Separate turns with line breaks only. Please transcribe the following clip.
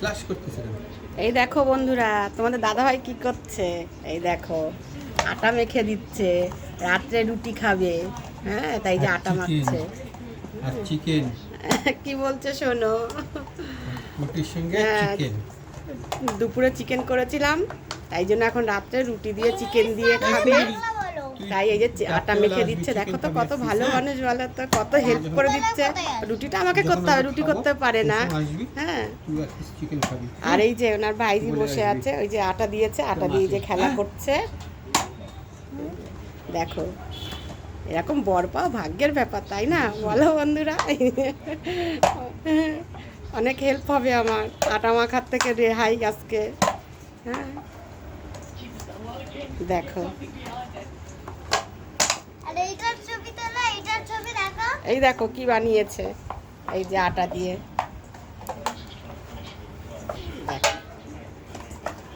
Splash করতেছে
এই দেখো বন্ধুরা তোমাদের দাদাভাই কি করছে? এই দেখো আটা মেখে দিচ্ছে রাত্রে রুটি খাবে। হ্যাঁ তাই যে আটা। মাখছে।
আর চিকেন
কি বলছে শোনো?
রুটির সঙ্গে
হ্যাঁ।
চিকেন
দুপুরে চিকেন করেছিলাম তাই জন্য এখন রাত্রে রুটি দিয়ে চিকেন দিয়ে খাবে। তাই এই যে আটা মেখে দিচ্ছে। দেখো তো কত ভালো মানুষ বলো তো কত হেল্প করে দিচ্ছে। রুটিটা আমাকে করতে হবে রুটি করতে পারে না। হ্যাঁ। আর এই যে ওনার ভাইজি বসে আছে ওই যে আটা দিয়েছে আটা দিয়ে যে খেলা করছে। দেখো এরকম বর পাও ভাগ্যের ব্যাপার তাই না? বলো বন্ধুরা। অনেক হেল্প হবে আমার আটা মাখার থেকে রেহাই আজকে। হ্যাঁ। দেখো। এই দেখো কি বানিয়েছে। এই যে আটা দিয়ে।